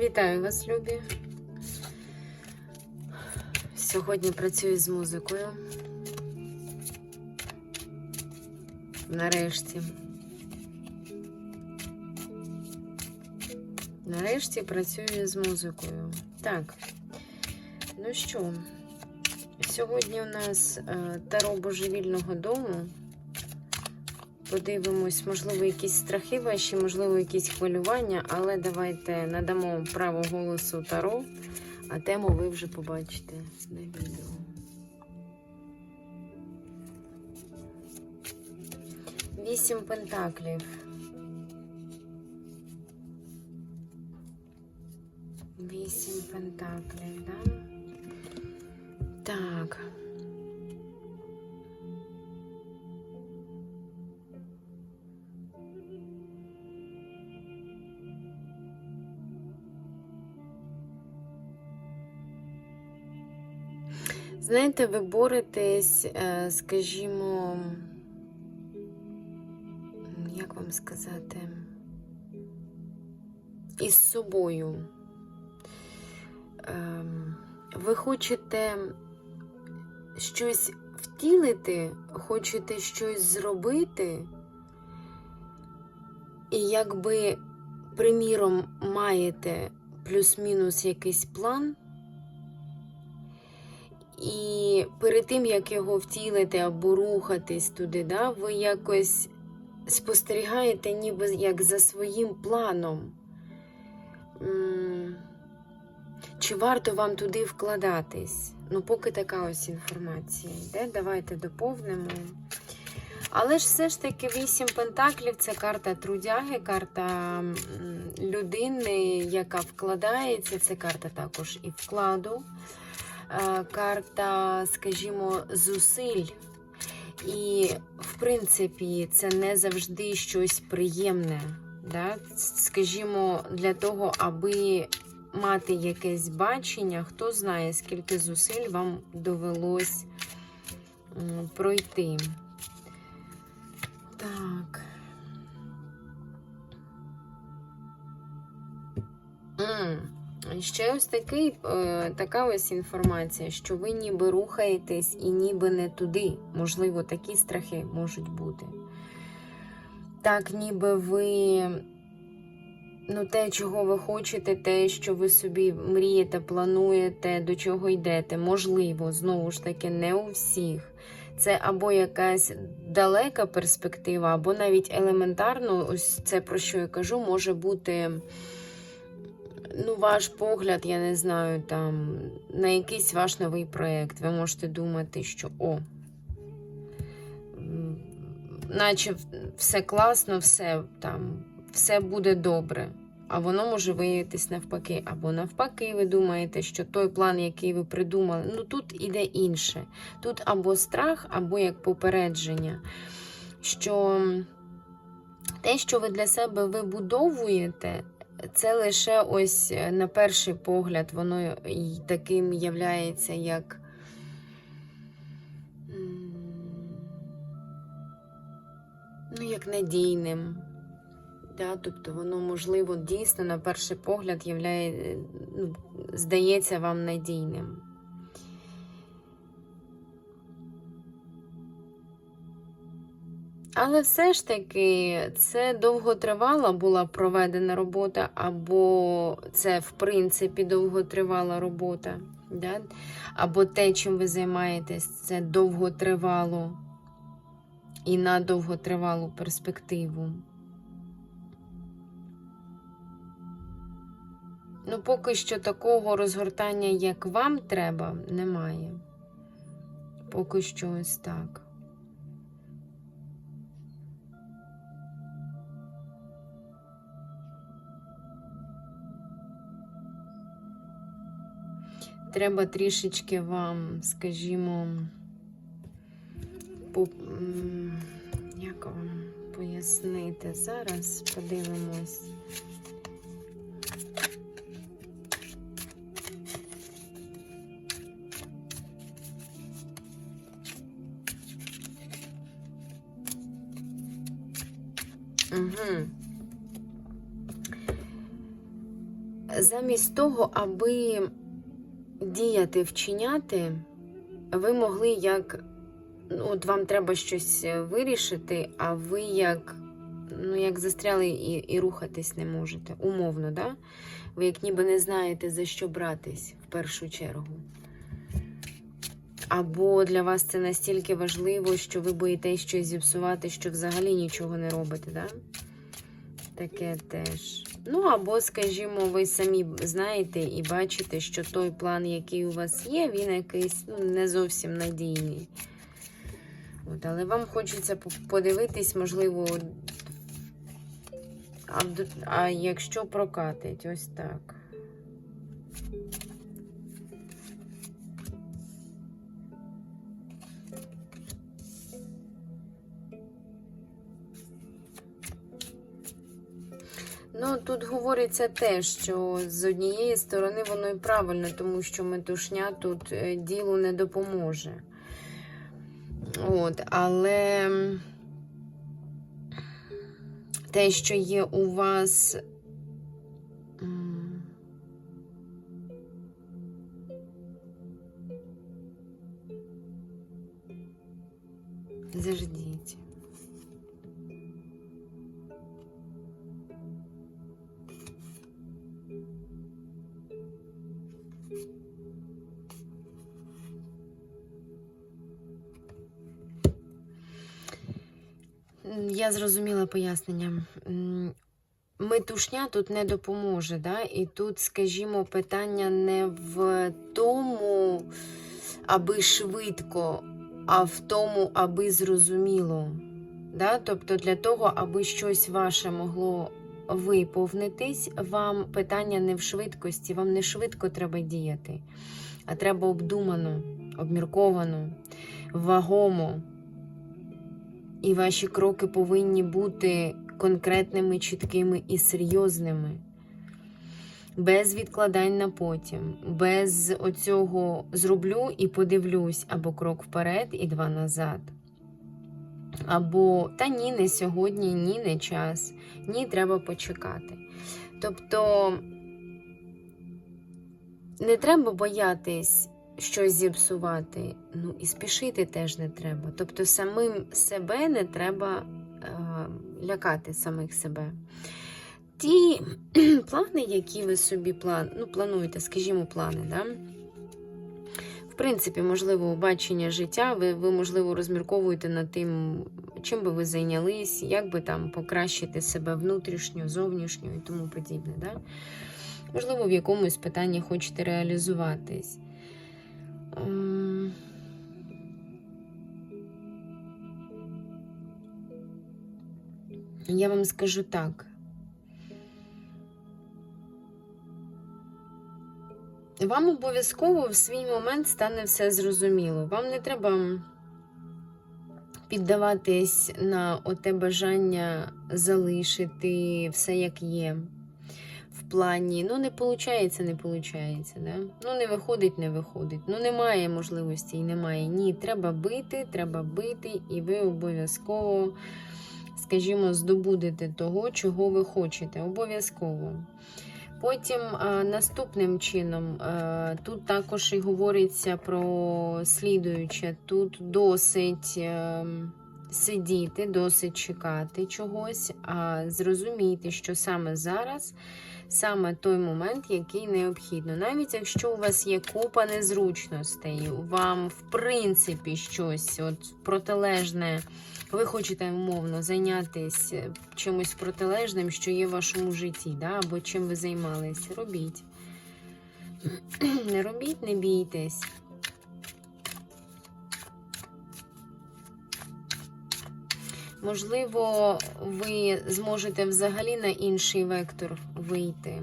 Вітаю вас, любі. Сьогодні працюю з музикою. Нарешті. Нарешті працюю з музикою. Так, ну що, сьогодні у нас е, таро божевільного дому. Подивимось, можливо, якісь страхи ваші, можливо, якісь хвилювання, але давайте надамо право голосу Таро, а тему ви вже побачите на відео. Вісім пентаклів. Вісім пентаклів, да? Так. Знаєте, ви боретесь, е, скажімо, як вам сказати, із собою. Ем, Ви хочете щось втілити, хочете щось зробити, і якби, приміром, маєте плюс-мінус якийсь план. І перед тим, як його втілити або рухатись туди, да, ви якось спостерігаєте ніби як за своїм планом. Чи варто вам туди вкладатись? Ну, поки така ось інформація йде. Давайте доповнимо. Але ж все ж таки вісім пентаклів це карта трудяги, карта людини, яка вкладається. Це карта також і вкладу. Е, карта, скажімо, зусиль. І, в принципі, це не завжди щось приємне. Да? Скажімо, для того, аби мати якесь бачення, хто знає, скільки зусиль вам довелось пройти. Так. М. Ще ось такий, е, така ось інформація, що ви ніби рухаєтесь і ніби не туди. Можливо, такі страхи можуть бути. Так, ніби ви, ну, те, чого ви хочете, те, що ви собі мрієте, плануєте, до чого йдете, можливо, знову ж таки, не у всіх. Це або якась далека перспектива, або навіть елементарно, ось це про що я кажу, може бути ну, ваш погляд, я не знаю, там, на якийсь ваш новий проєкт. Ви можете думати, що о, наче все класно, все там, все буде добре. А воно може виявитись навпаки. Або навпаки, ви думаєте, що той план, який ви придумали, ну тут іде інше. Тут або страх, або як попередження. Що те, що ви для себе вибудовуєте, це лише ось е, на перший погляд, воно і таким являється, як. Ну, як надійним. Да? Тобто воно, можливо, дійсно на перший погляд являє, ну, здається вам надійним. Але все ж таки це довготривала була проведена робота, або це, в принципі, довготривала робота. Да? Або те, чим ви займаєтесь, це довготривало і на довготривалу перспективу. Ну, поки що такого розгортання, як вам треба, немає. Поки що ось так. Треба трішечки вам, скажімо, по, як вам пояснити? Зараз подивимось. Угу. замість того, аби діяти, вчиняти, ви могли як. Ну, от вам треба щось вирішити, а ви як, ну, як застряли і, і рухатись не можете. Умовно, да? Ви як ніби не знаєте, за що братись в першу чергу. Або для вас це настільки важливо, що ви боїтесь щось зіпсувати, що взагалі нічого не робите, да? Таке теж. Ну, або, скажімо, ви самі знаєте і бачите, що той план, який у вас є, він якийсь ну, не зовсім надійний. От, але вам хочеться подивитись, можливо, а, якщо прокатить, ось так. Ну, тут говориться те, що з однієї сторони воно і правильно, тому що метушня тут е, ділу не допоможе. От, але те, що є у вас. Заждіть. Я зрозуміла пояснення. Метушня тут не допоможе, да? і тут, скажімо, питання не в тому, аби швидко, а в тому, аби зрозуміло. Да? Тобто для того, аби щось ваше могло виповнитись, вам питання не в швидкості, вам не швидко треба діяти, а треба обдумано, обмірковано, вагомо. І ваші кроки повинні бути конкретними, чіткими і серйозними. Без відкладань на потім, без оцього зроблю і подивлюсь, або крок вперед і два назад. Або та ні, не сьогодні, ні, не час, ні, треба почекати. Тобто не треба боятись щось зіпсувати, ну і спішити теж не треба. Тобто самим себе не треба е, лякати самих себе. Ті плани, які ви собі план, ну, плануєте, скажімо, плани, да? в принципі, можливо, бачення життя, ви, ви, можливо, розмірковуєте над тим, чим би ви зайнялись, як би там покращити себе внутрішньо, зовнішньо і тому подібне. Да? Можливо, в якомусь питанні хочете реалізуватись. Ем, Я вам скажу так. Вам обов'язково в свій момент стане все зрозуміло. Вам не треба піддаватись на оте бажання залишити все як є. Плані, ну, не виходить, не виходить. Да? Ну, не виходить, не виходить. Ну, немає можливості і немає. Ні, треба бити, треба бити, і ви обов'язково, скажімо, здобудете того, чого ви хочете. Обов'язково. Потім наступним чином, тут також і говориться про слідуюче. Тут досить е, сидіти, досить чекати чогось, а зрозуміти, що саме зараз саме той момент, який необхідно. Навіть якщо у вас є купа незручностей, вам в принципі щось от протилежне. Ви хочете умовно зайнятися чимось протилежним, що є в вашому житті, да? або чим ви займалися. Робіть. Не робіть, не бійтесь. Можливо, ви зможете взагалі на інший вектор вийти.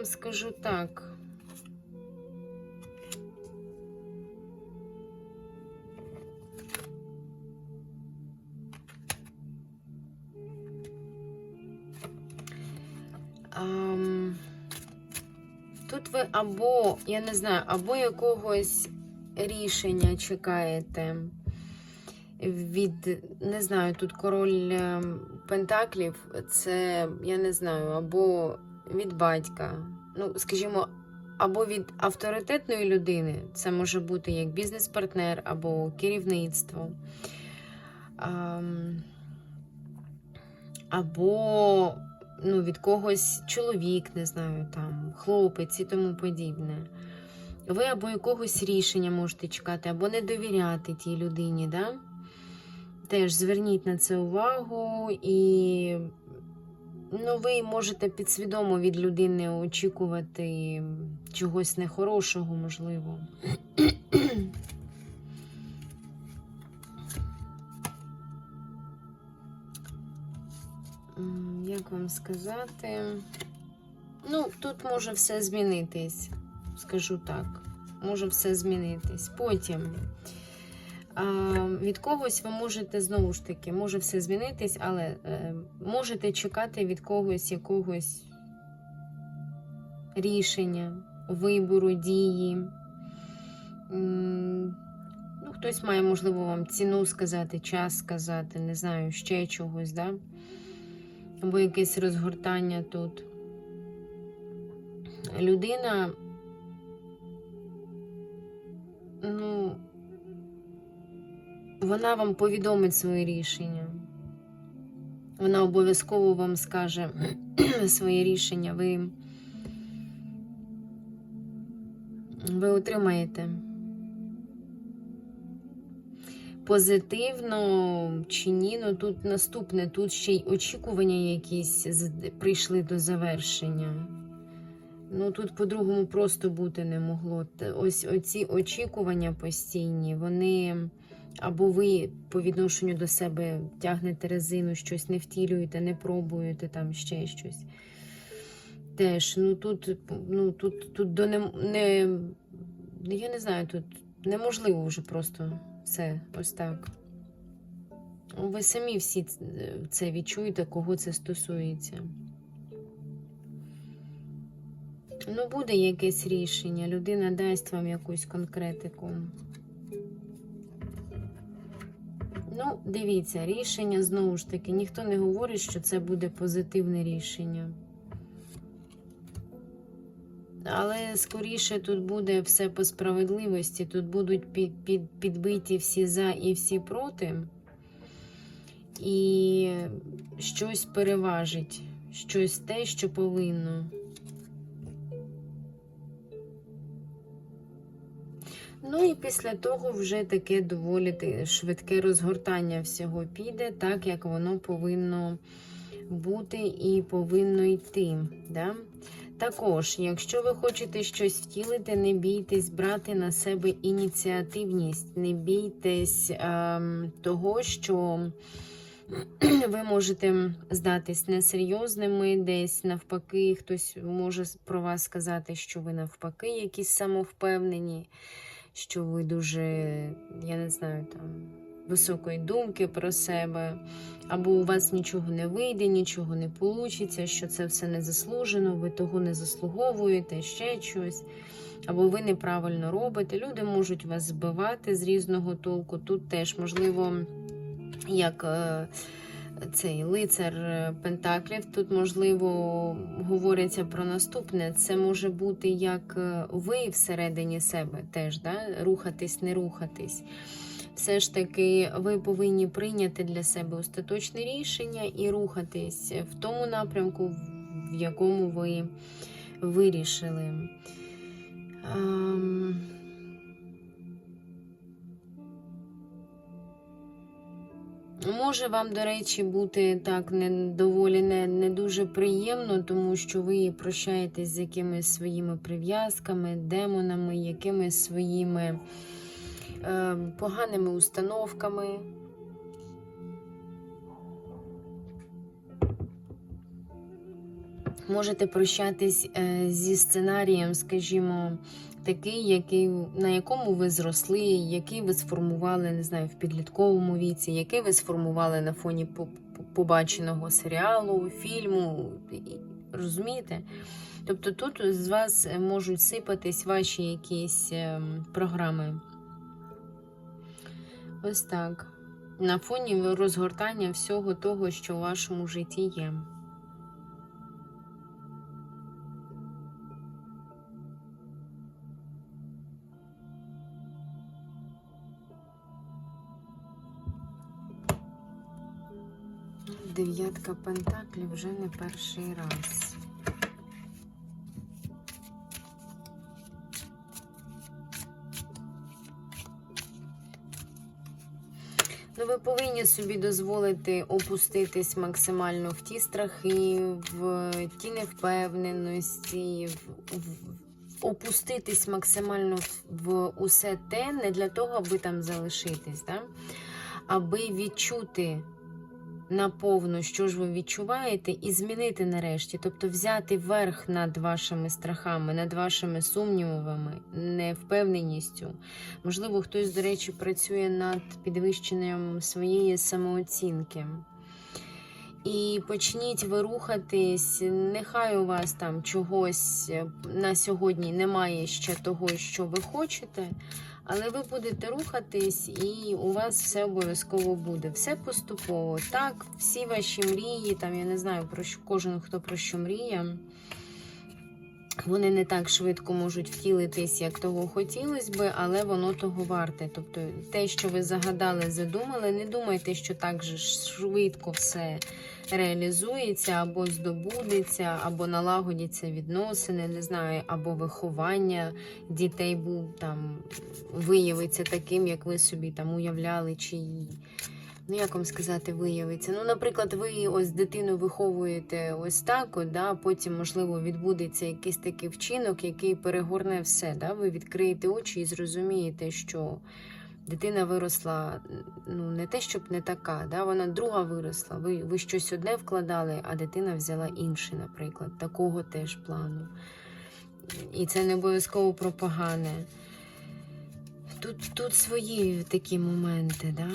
вам скажу так. Тут ви або, я не знаю, або якогось рішення чекаєте від, не знаю, тут король ем, Пентаклів, це, я не знаю, або від батька. Ну, скажімо, або від авторитетної людини, це може бути як бізнес-партнер або керівництво. Або ну, від когось чоловік, не знаю, там, хлопець і тому подібне. Ви або якогось рішення можете чекати, або не довіряти тій людині. Да? Теж зверніть на це увагу, і ну, ви можете підсвідомо від людини очікувати чогось нехорошого, можливо. Як вам сказати? Ну, тут може все змінитись, скажу так. Може все змінитись. Потім від когось ви можете знову ж таки, може все змінитись, але е, можете чекати від когось якогось рішення, вибору, дії. Ну, хтось має, можливо, вам ціну сказати, час сказати, не знаю, ще чогось, да? або якесь розгортання тут. Людина, ну, вона вам повідомить своє рішення. Вона обов'язково вам скаже своє рішення. Ви, ви отримаєте. Позитивно чи ні, ну тут наступне, тут ще й очікування якісь прийшли до завершення. Ну тут по-другому просто бути не могло. Ось оці очікування постійні, вони або ви по відношенню до себе тягнете резину, щось не втілюєте, не пробуєте там ще щось. Теж, ну тут, ну тут, тут до не, не я не знаю, тут неможливо вже просто все ось так. Ви самі всі це відчуєте, кого це стосується. Ну, буде якесь рішення, людина дасть вам якусь конкретику. Ну, дивіться, рішення знову ж таки, ніхто не говорить, що це буде позитивне рішення. Але скоріше тут буде все по справедливості. Тут будуть під, під, підбиті всі за і всі проти. І щось переважить, щось те, що повинно. Ну і після того вже таке доволі швидке розгортання всього піде, так як воно повинно бути і повинно йти. Да? Також, якщо ви хочете щось втілити, не бійтесь брати на себе ініціативність, не бійтесь ем, того, що ви можете здатись несерйозними, десь навпаки, хтось може про вас сказати, що ви навпаки якісь самовпевнені, що ви дуже, я не знаю, там високої думки про себе, або у вас нічого не вийде, нічого не вийде, що це все не заслужено, ви того не заслуговуєте, ще щось, або ви неправильно робите. Люди можуть вас збивати з різного толку. Тут теж, можливо, як. Цей лицар е, Пентаклів, тут, можливо, говориться про наступне. Це може бути як е, ви всередині себе теж, да? рухатись, не рухатись. Все ж таки, ви повинні прийняти для себе остаточне рішення і рухатись в тому напрямку, в якому ви вирішили. Ем, Може вам, до речі, бути так не доволі не, не дуже приємно, тому що ви прощаєтесь з якимись своїми прив'язками, демонами, якимись своїми е, поганими установками. Можете прощатись е, зі сценарієм, скажімо, такий, який, на якому ви зросли, який ви сформували, не знаю, в підлітковому віці, який ви сформували на фоні по- по- побаченого серіалу, фільму. Розумієте? Тобто тут з вас можуть сипатись ваші якісь ем, програми. Ось так. На фоні розгортання всього того, що у вашому житті є. Дев'ятка пентаклів вже не перший раз. Ну, ви повинні собі дозволити опуститись максимально в ті страхи, в ті невпевненості, в, в, опуститись максимально в, усе те, не для того, аби там залишитись, да? аби відчути наповну, що ж ви відчуваєте, і змінити нарешті, тобто взяти верх над вашими страхами, над вашими сумнівами, невпевненістю. Можливо, хтось, до речі, працює над підвищенням своєї самооцінки. І почніть ви рухатись, нехай у вас там чогось на сьогодні немає ще того, що ви хочете, але ви будете рухатись, і у вас все обов'язково буде. Все поступово. Так, всі ваші мрії, там я не знаю про що кожен хто про що мріє. Вони не так швидко можуть втілитись, як того хотілося би, але воно того варте. Тобто, те, що ви загадали, задумали, не думайте, що так же швидко все реалізується, або здобудеться, або налагодяться відносини, не знаю, або виховання дітей був там виявиться таким, як ви собі там уявляли, чи ну як вам сказати, виявиться. Ну, наприклад, ви ось дитину виховуєте ось так, от, да, потім, можливо, відбудеться якийсь такий вчинок, який перегорне все. Да? Ви відкриєте очі і зрозумієте, що. Дитина виросла, ну не те, щоб не така, да, вона друга виросла. Ви ви щось одне вкладали, а дитина взяла інше, наприклад, такого теж плану. І це не обов'язково про погане. Тут тут свої такі моменти, да?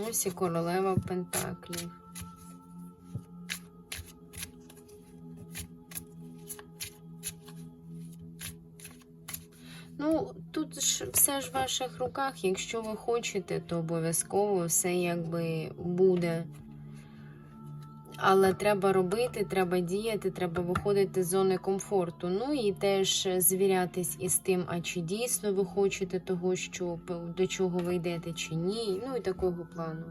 Ось і королева Пентаклів. Ну, тут ж все ж в ваших руках. Якщо ви хочете, то обов'язково все якби буде. Але треба робити, треба діяти, треба виходити з зони комфорту. Ну і теж звірятись із тим, а чи дійсно ви хочете того, що до чого ви йдете, чи ні. Ну і такого плану.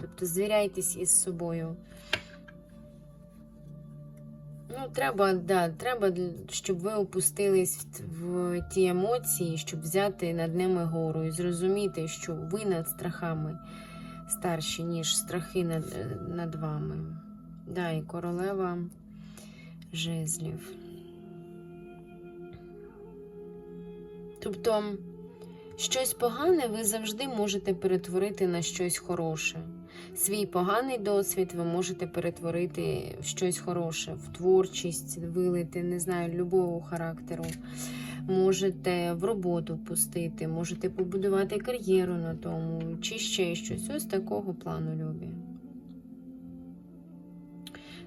Тобто звіряйтесь із собою. Ну, треба, да, треба, щоб ви опустились в ті емоції, щоб взяти над ними гору і зрозуміти, що ви над страхами старші, ніж страхи над, над вами. Да, і королева жезлів. Тобто, щось погане ви завжди можете перетворити на щось хороше. Свій поганий досвід ви можете перетворити в щось хороше, в творчість, вилити, не знаю, любого характеру. Можете в роботу пустити, можете побудувати кар'єру на тому, чи ще щось. Ось такого плану любі.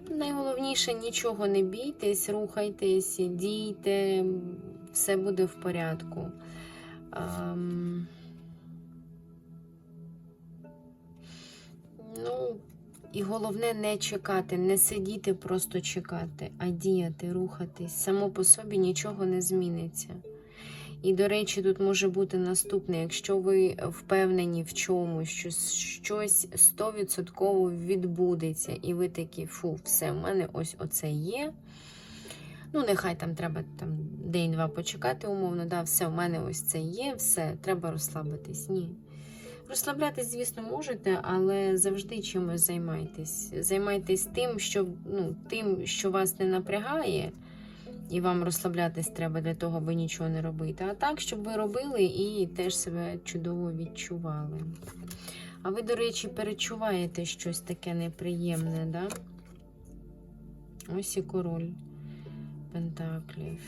Найголовніше нічого не бійтесь, рухайтесь, дійте, все буде в порядку. Um... Ну, і головне не чекати, не сидіти, просто чекати, а діяти, рухатись. Само по собі нічого не зміниться. І, до речі, тут може бути наступне: якщо ви впевнені в чомусь, що щось 100% відбудеться, і ви такі, фу, все, в мене ось оце є. Ну, нехай там треба там день-два почекати, умовно, да, все, в мене ось це є, все, треба розслабитись. Ні. Розслаблятись, звісно, можете, але завжди чимось займайтесь. Займайтесь тим, що ну, тим, що вас не напрягає, і вам розслаблятись треба для того, аби нічого не робити. А так, щоб ви робили і теж себе чудово відчували. А ви, до речі, перечуваєте щось таке неприємне, да? Ось і король Пентаклів.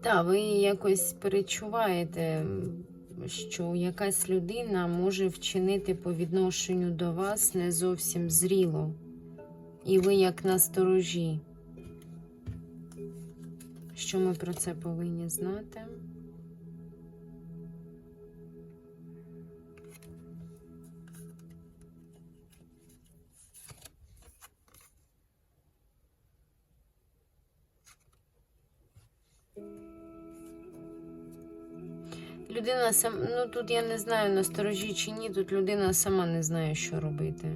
Так, ви якось перечуваєте що якась людина може вчинити по відношенню до вас не зовсім зріло. І ви як насторожі. Що ми про це повинні знати? Людина сам, ну тут я не знаю, насторожі чи ні, тут людина сама не знає, що робити.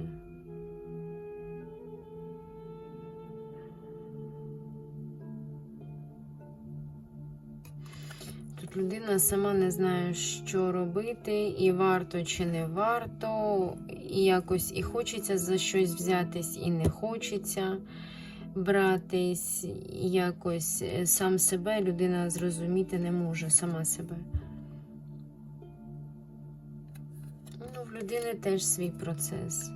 Тут людина сама не знає, що робити, і варто чи не варто, і якось і хочеться за щось взятись, і не хочеться братись, якось е, сам себе людина зрозуміти не може, сама себе. Людини теж свій процес.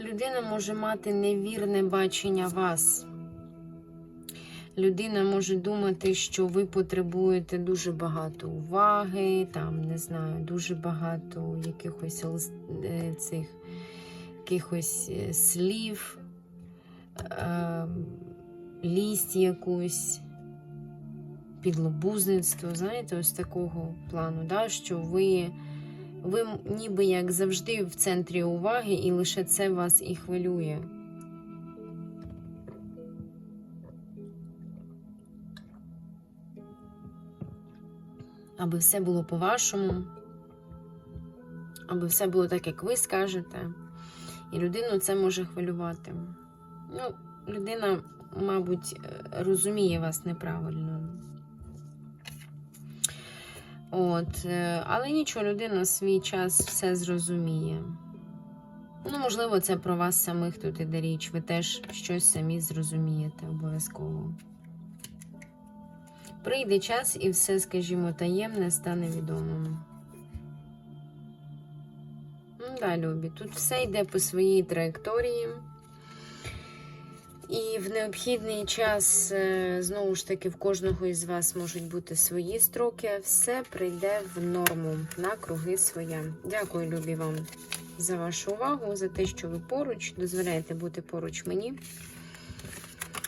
Людина може мати невірне бачення вас. Людина може думати, що ви потребуєте дуже багато уваги, там, не знаю, дуже багато якихось е, цих якихось е, слів, е, лість якусь, підлобузництво, знаєте, ось такого плану, да, що ви, ви ніби як завжди в центрі уваги, і лише це вас і хвилює. Аби все було по-вашому, аби все було так, як ви скажете. І людину це може хвилювати. Ну, людина, мабуть, е, розуміє вас неправильно. От, е, але нічого, людина свій час все зрозуміє. Ну, можливо, це про вас самих тут іде річ. Ви теж щось самі зрозумієте обов'язково. Прийде час і все, скажімо, таємне стане відомим. Да, любі, тут все йде по своїй траєкторії. І в необхідний час, е, знову ж таки, в кожного із вас можуть бути свої строки. Все прийде в норму на круги своя. Дякую, любі вам, за вашу увагу, за те, що ви поруч, дозволяєте бути поруч мені.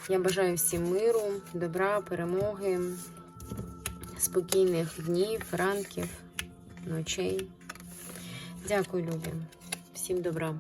Я бажаю всім миру, добра, перемоги, спокійних днів, ранків, ночей. Дякую, любі. Всім добра.